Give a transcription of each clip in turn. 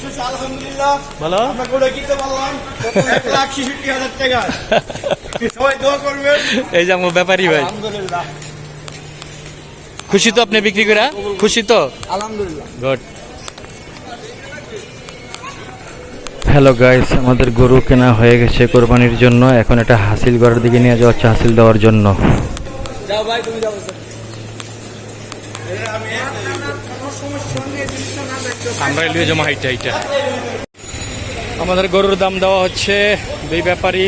অবশেষে আলহামদুলিল্লাহ বলো। আমরা গরু কিনতে পারলাম এক লাখ ছেষট্টি হাজার টাকা। সবাই দোয়া করবেন। এই যে আমার ব্যাপারী ভাই। আলহামদুলিল্লাহ। খুশি তো আপনি বিক্রি করে? খুশি তো? আলহামদুলিল্লাহ। গুড হ্যালো গাইস আমাদের গরু কেনা হয়ে গেছে কোরবানির জন্য। এখন এটা হাসিল করার দিকে নিয়ে যাওয়া হচ্ছে হাসিল দেওয়ার জন্য। যাও ভাই তুমি যাও। আমরা এলিয়ে জমা হাইটা হাইটা। আমাদের গরুর দাম দেওয়া হচ্ছে দুই ব্যাপারী।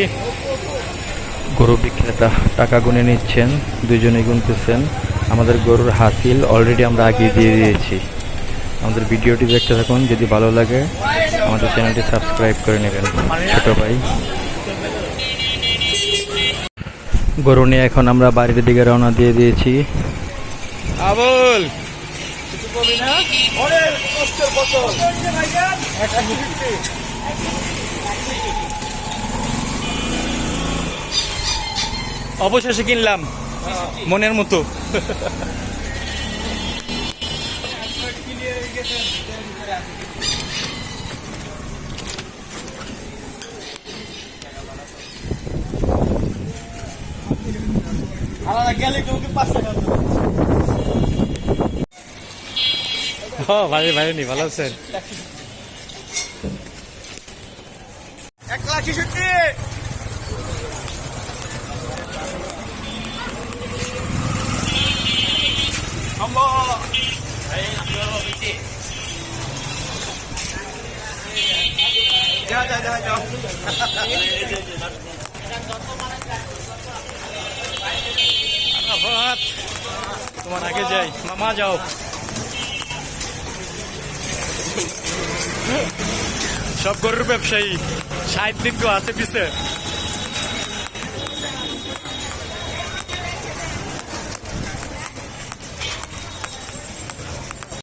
গরু বিক্রেতা টাকা গুনে নিচ্ছেন দুজনেই গুনতেছেন। আমাদের গরুর হাসিল অলরেডি আমরা আগে দিয়ে দিয়েছি। আমাদের ভিডিওটি দেখতে থাকুন যদি ভালো লাগে আমাদের চ্যানেলটি সাবস্ক্রাইব করে নেবেন। ছোট ভাই। গরু নিয়ে এখন আমরা বাড়ির দিকে রওনা দিয়ে দিয়েছি। আবুল! অবশেষে কিনলাম মনের মতো। আলাদা গেলে কেউ কি পাঁচ টাকা দেবে? ও ভাই ভাই নি ভালো আছেন? এক লাখ ছেষট্টি তোমার আগে যাই। মামা যাও। সব গরুর ব্যবসায়ী ষাট দিন তো আছে পিছে।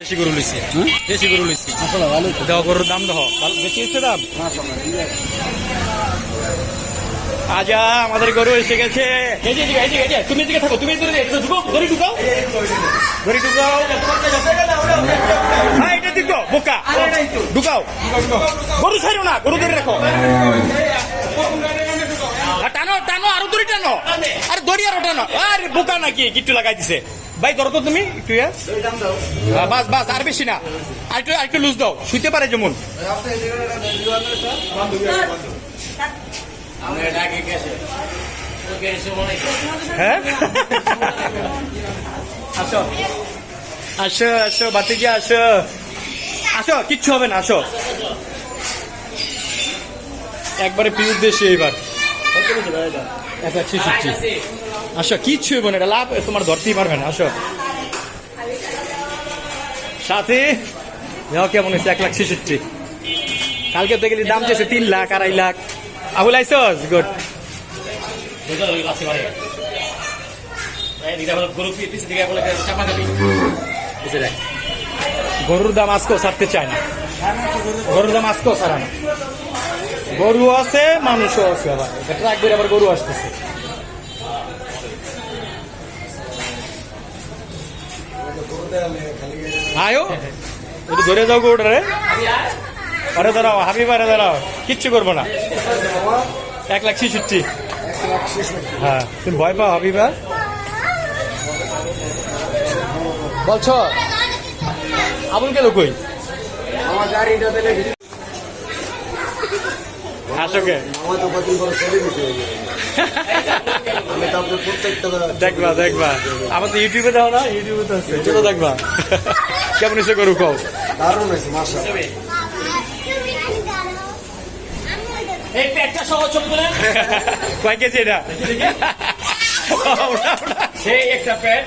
দেশি গরু লিছি দেশি গরু লিছি দেওয়া গরুর দাম ভালো। বেশি হচ্ছে দাম? আজা আমাদের গরু এসে গেছে। তুমি এদিকে থাকো তুমি ঢুকাও গড়ি ঢুকাও। গড়ি ঢুকাও। হ্যাঁ এটা দাও, বোকা। ঢুকাও। গরু ছাড়ো না গরু ধরে রাখো। টানো টানো আরও দড়ি টানো। আরে দড়ি আরও টানো। আরে বোকা নাকি কিট্টু লাগাই দিছে। ভাই ধরো তো তুমি একটু হ্যাঁ, বাস বাস আর বেশি না। আর একটু আর একটু লুজ দাও শুইতে পারে যেমন। হ্যাঁ? আসো। আসো আসো বাতি গিয়ে আসো। আসো কিচ্ছু হবে না আসো। একবারে পিউর দেশে এবার। একটা ছিষট্টি আসো কিচ্ছু হবে না এটা লাভ তোমার ধরতেই পারবে না আসো। সাথে যাও কেমন হয়েছে এক লাখ ছেষট্টি। কালকে গেলি দাম চেয়েছে তিন লাখ আড়াই লাখ। আবুল আইসস গুড গরুর দাম আজকেও ছাড়তে চায় না। গরুর দাম আজকেও ছাড়া না। গরু আছে, মানুষও আছে আবার। ট্রাক বের আবার গরু আসতেছে। আয়ো ধরে যাও গরুটারে। আরে দাঁড়াও, হাবিব আরে দাঁড়াও, কিচ্ছু করব না। এক লাখ ছেষট্টি। হ্যাঁ তুমি ভয় পাও হাবিবা বলছো, আবুল কে হয়ে তো দেখবা দেখবা। আমার তো ইউটিউবে দাও না, ইউটিউবে তো দেখবা। কেমন হয়েছে গরু কও? দারুণ মাসা এই পেটটা সহ চলবে না কয় কেজি এটা? সেই একটা পেট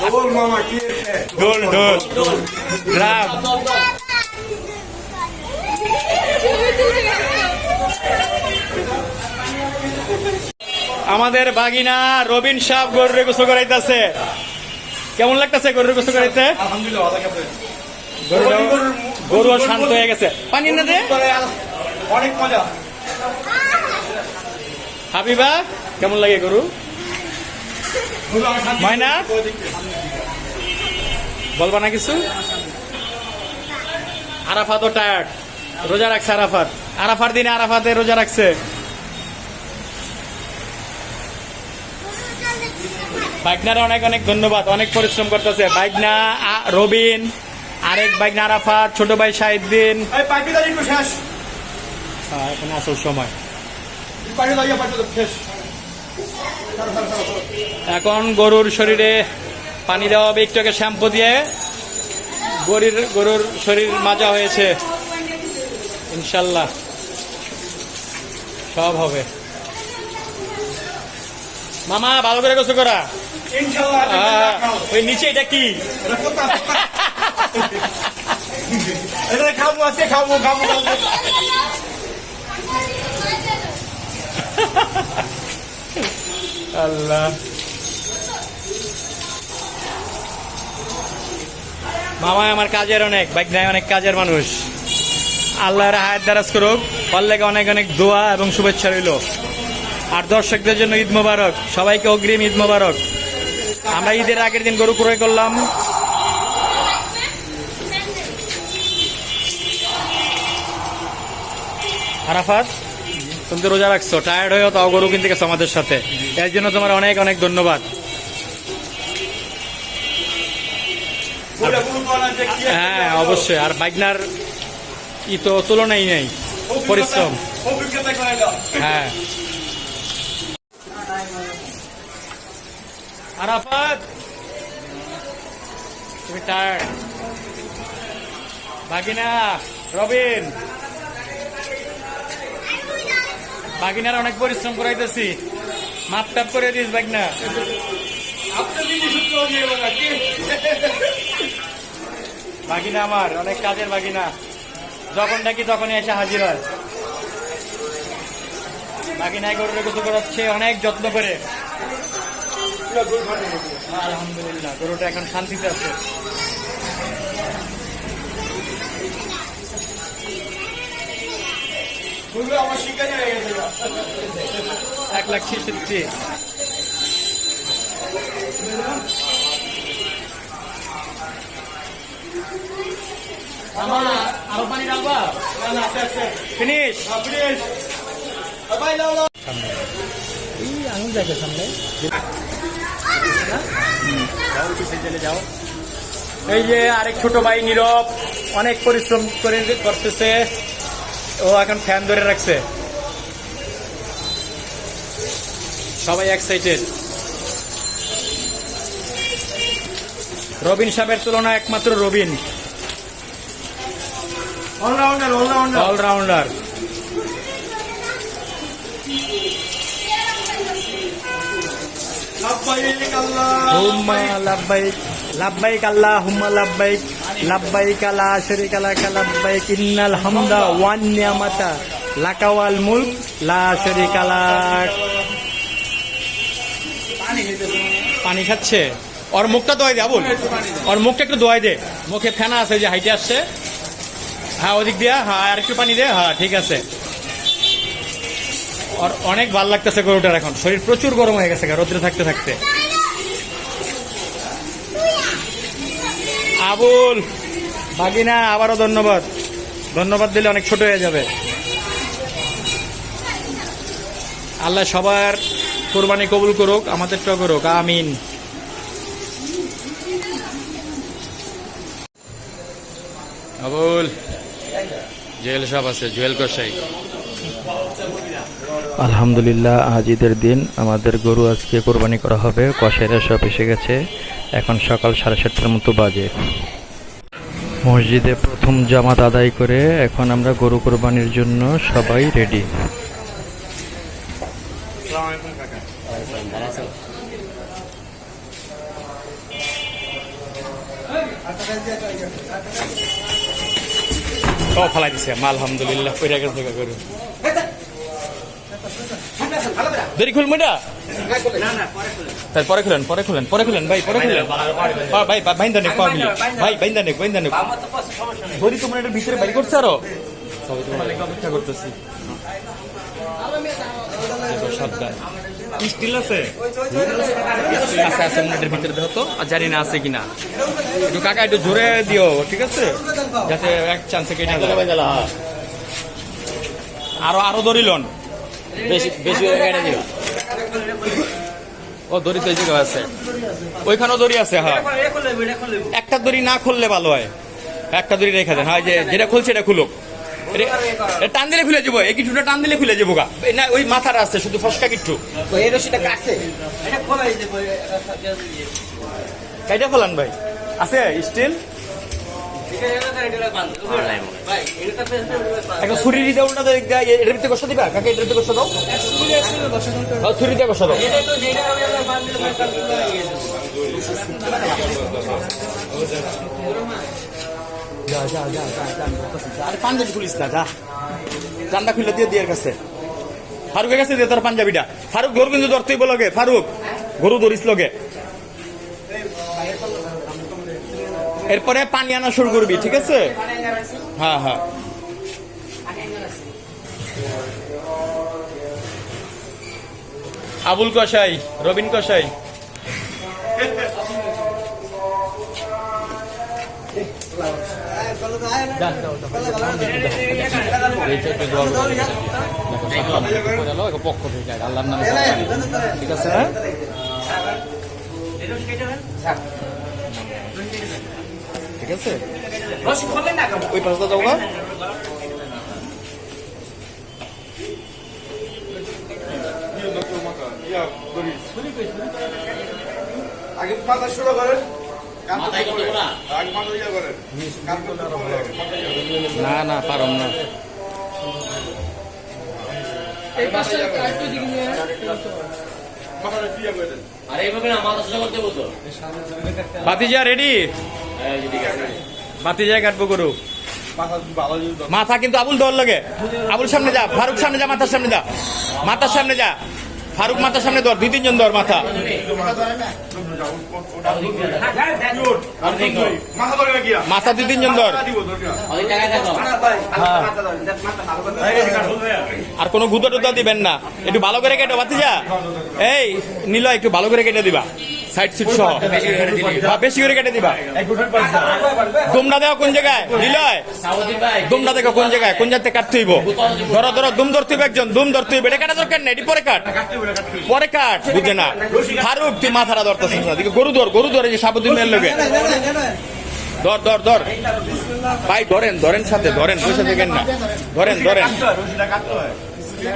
ডবল মামা কি ঢোল ঢোল ড্রাম আমাদের বাগিনা রবিন সাহ গরুরে গোসল করাইতেছে। কেমন লাগতেছে গরুর গোসল করাইতে? গরু শান্ত হয়ে গেছে। পানি না দে। অনেক মজা। হাবিবা কেমন লাগে গরু? ময়না? বলবা না কিছু? আরাফা তো টায়ার্ড। রোজা রাখছে আরাফাত। আরাফার দিনে আরাফাতে রোজা রাখছে। বাইকনারে অনেক অনেক ধন্যবাদ অনেক পরিশ্রম করতেছে। বাইকনা রবিন আরেক বাইকনা আরাফাত ছোট ভাই শাহিদ্দিন এখন আসল সময়। এখন গরুর শরীরে পানি দেওয়া হবে একটু আগে শ্যাম্পু দিয়ে। গরুর গরুর শরীর মাজা হয়েছে। ইনশাল্লাহ। সব হবে। মামা ভালো করে গোসল করা। ওই নিচে এটা কি? খাব আজকে খাব খাব কালকে আল্লাহ। মামা আমার কাজের অনেক বাইক নাই অনেক কাজের মানুষ। আল্লাহর হায়াত দারাজ করুক পাল্লেকে অনেক অনেক দোয়া এবং শুভেচ্ছা রইল। আর দর্শকদের জন্য ঈদ মোবারক, সবাইকে অগ্রিম ঈদ মোবারক। আমরা ঈদের আগের দিন গরু ক্রয় করলাম। আরাফাত? তুমি তো রোজা রাখছো টায়ার্ড হয়েও তাও গরু কিনতে গেছো আমাদের সাথে। এর জন্য তোমার অনেক অনেক ধন্যবাদ। হ্যাঁ অবশ্যই। আর বাইকনার ই তো তুলনাই নেই, পরিশ্রম। হ্যাঁ। আরাফাত, তুমি টায়ার্ড বাগিনা, রবিন। বাগিনার অনেক পরিশ্রম করাইতেছি। মাপ টাপ করে দিস, বাগিনা। বাগিনা আমার, অনেক কাজের বাগিনা। যখন ডাকি তখনই এসে হাজির হয়। বাগিনায় গরুরে গোসল করাচ্ছে অনেক যত্ন করে। আলহামদুলিল্লাহ, গরুটা এখন শান্তিতে আছে বলবে আমার শিকারি হয়ে গেছে গা। এক লাখ ছেষট্টি আরও পানি ফিনিশ। আঙুল দেখে সামনে। যাও। এই যে আরেক ছোট ভাই নীরব অনেক পরিশ্রম করে করতেছে। ও এখন ফ্যান ধরে রাখছে। সবাই এক্সাইটেড রবিন সাহেবের তুলনায় একমাত্র রবিন। অলরাউন্ডার অলরাউন্ডার অলরাউন্ডার লাব্বাইক আল্লাহ। হুম্মা লাব্বাইক লাব্বাইক আল্লাহ হুম্মা লাব্বাইক লাব্বাইক আলা শরীকা লাকা লাব্বাইক ইন্নাল হামদা ওয়ান নিয়ামাতা লাকাওয়াল মুলক লা শরীকা লাক পানি খাচ্ছে? ওর মুখটা দোয়াই দে আবুল। ওর মুখটা একটু দোয়াই দে। মুখে ফেনা আছে যে হাইটে আসছে। হ্যাঁ ওদিক দিয়া। হ্যাঁ আর একটু পানি দে। হ্যাঁ ঠিক আছে। ওর অনেক ভালো লাগতেছে গরুটার এখন। শরীর প্রচুর গরম হয়ে গেছে গা, রোদ্রে থাকতে থাকতে। আবুল বাগিনা, আবারও ধন্যবাদ। ধন্যবাদ দিলে অনেক ছোট হয়ে যাবে। আল্লাহ সবার কোরবানি কবুল করুক আমাদেরটাও করুক। আমিন। আবুল জুয়েল সব আছে, জুয়েল কষাই আলহামদুলিল্লাহ আজ ঈদের দিন আমাদের গরু আজকে কোরবানি করা হবে। কষাইরা সব এসে গেছে। এখন সকাল সাড়ে সাতটার মতো বাজে। মসজিদে প্রথম জামাত আদায় করে এখন আমরা গরু কোরবানির জন্য সবাই রেডি। ও ফালাই দিছে। আলহামদুলিল্লাহ গরু। দেরি খুলুন মেয়েটা তাই পরে খুলেন পরে খুলেন পরে খুলেন ভাই পরে খুলেন। হ্যাঁ, ভাই বাইন্দা নেক ভাই বাইন্দা নেক বাইন্দা নেক। ধরি তোমার এটার ভিতরে বাইর করছে আরও। সবাই তোমার অপেক্ষা করতেছি দেখো, সাবধান স্টিল আছে আছে আছে মিনিটের ভিতরে তো। আর জানি না আছে কিনা। একটু কাকা একটু জোরে দিও ঠিক আছে? যাতে এক চান্সে কেটে না আরও আরও দড়ি লন বেশি বেশি কেটে দিও। ও দড়ি তো এই জায়গায় আছে। ওইখানেও দড়ি আছে হ্যাঁ। একটা দড়ি না খুললে ভালো হয়। একটা দড়ি রেখে দেন। হয় যে যেটা খুলছে এটা খুলুক। টান দিলে খুলে যাব। এই কিছুটা টান দিলে খুলে যাব গা। না ওই মাথার আছে শুধু ফসকা কিচ্ছু এই রশিটা কাছে। এটা খোলাই দেবো কাইটা ফেলান ভাই। আছে স্টিল? একটা ছুরি দিবা? দিয়ে দিয়ে কাছে। ফারুকের কাছে দিয়ে তোর পাঞ্জাবিটা। ফারুক গরু কিন্তু ধরতেই বলগে ফারুক, গরু ধরিস লগে। এরপরে পানি আনা শুরু করবি ঠিক আছে হ্যাঁ হ্যাঁ আবুল কসাই রবিন কসাই ঠিক আছে হ্যাঁ ঠিক আছে? ওই পাশটা যাও গা। আগে শুরু করেন। না না পারম না। দেন আরে বাতিজা রেডি বাতিজা কাটবো গরু। মাথা কিন্তু আবুল দল লাগে। আবুল সামনে যা ফারুক সামনে যা মাথার সামনে যা। মাথার সামনে যা। ফারুক মাথার সামনে ধর দুই তিনজন ধর মাথা। মাথা দুই তিনজন ধর। আর কোনো গুঁতো টুতো দিবেন না। একটু ভালো করে কেটে বাতি যা এই নিল একটু ভালো করে কেটে দিবা। সাইড সিট সহ। হ্যাঁ, বেশি করে কেটে দিবা। দুমটা দেখো কোন জায়গায়? নিলয়। সাউদি দেখো কোন জায়গায়? কোন জায়গাতে কাটতে হইব? ধরো ধরো দুম ধরতে হইব একজন দুম ধরতে হইব। কাটা দরকার নেই এটি পরে কাট। পরে কাট বুঝে না। ফারুক তুই মাথাটা ধরতেছিস না গরু ধর গরু ধরে যে সাবুদ্দিনের লোকে ধর ধর ধর। ভাই ধরেন ধরেন সাথে ধরেন বসে দেখেন না। ধরেন ধরেন।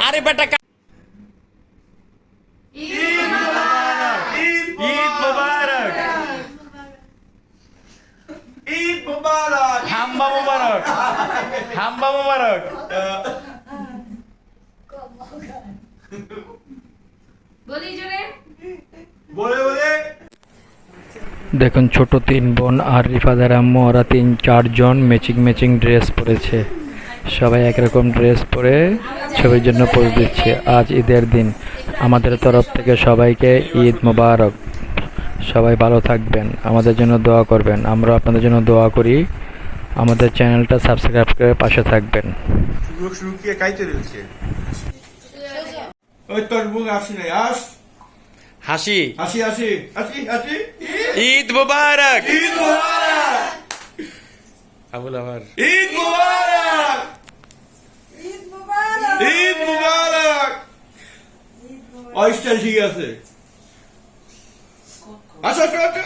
আরে বেটা কা- ঈদ মুবারক ঈদ মুবারক। হাম্বা মুবারক। হাম্বা মুবারক। বলি জোরে। বলে বলে। দেখুন ছোট তিন বোন আর রিফাদার আম্মু ওরা তিন চারজন ম্যাচিং ম্যাচিং ড্রেস পরেছে। সবাই একরকম ড্রেস পরে ছবির জন্য পোজ দিচ্ছে। আজ ঈদের দিন। আমাদের তরফ থেকে সবাইকে ঈদ মোবারক। সবাই ভালো থাকবেন। আমাদের জন্য দোয়া করবেন। আমরা আপনাদের জন্য দোয়া করি। আমাদের চ্যানেলটা সাবস্ক্রাইব করে পাশে থাকবেন। কি কাইতে দিচ্ছে ওই তোর বুক আসি নাই আস। হাসি। আসি আসি আসি আসি। ঈদ মোবারক। ঈদ মুবারক। আবুল আবার। ঈদ মুবারক। ঈদ মুবারক। অয়েস্টার ঠিক আছে। আসো আসো আসো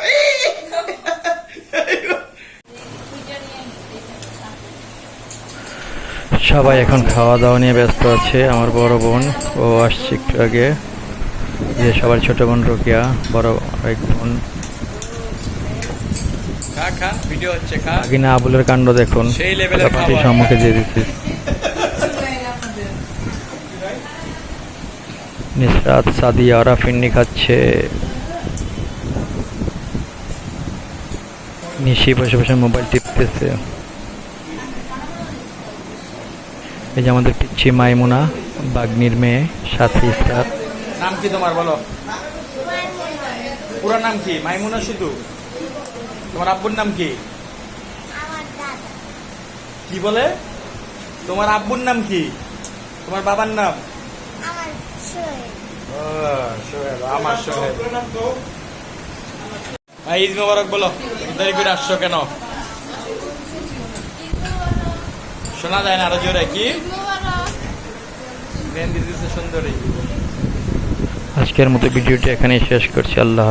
সবাই এখন খাওয়া দাওয়া নিয়ে ব্যস্ত আছে। আমার বড় বোন ও আসছে একটু আগে। যে সবার ছোট বোন রোকিয়া বড় এক বোন। কিনা আবুলের কাণ্ড দেখুন। খাবার। সম্মুখে দিয়ে দিচ্ছি। নিসরাত সাদিয়া ওরা ফিন্নি খাচ্ছে। নিশি বসে বসে মোবাইল টিপতেছে। এই যে আমাদের পিচ্ছি মাইমুনা বাগ্নির মেয়ে সাথী ইসরাত নাম কি তোমার বলো? পুরো নাম কি? মাইমুনা শুধু? তোমার আব্বুর নাম কি? কি বলে? তোমার আব্বুর নাম কি? তোমার বাবার নাম? আমার ভাই, ঈদ মোবারক বলো। দেরি করে আসছো কেন? শোনা যায় না আরও জোরে কি সুন্দরী আজকের মতো ভিডিওটি এখানেই শেষ করছি। আল্লাহ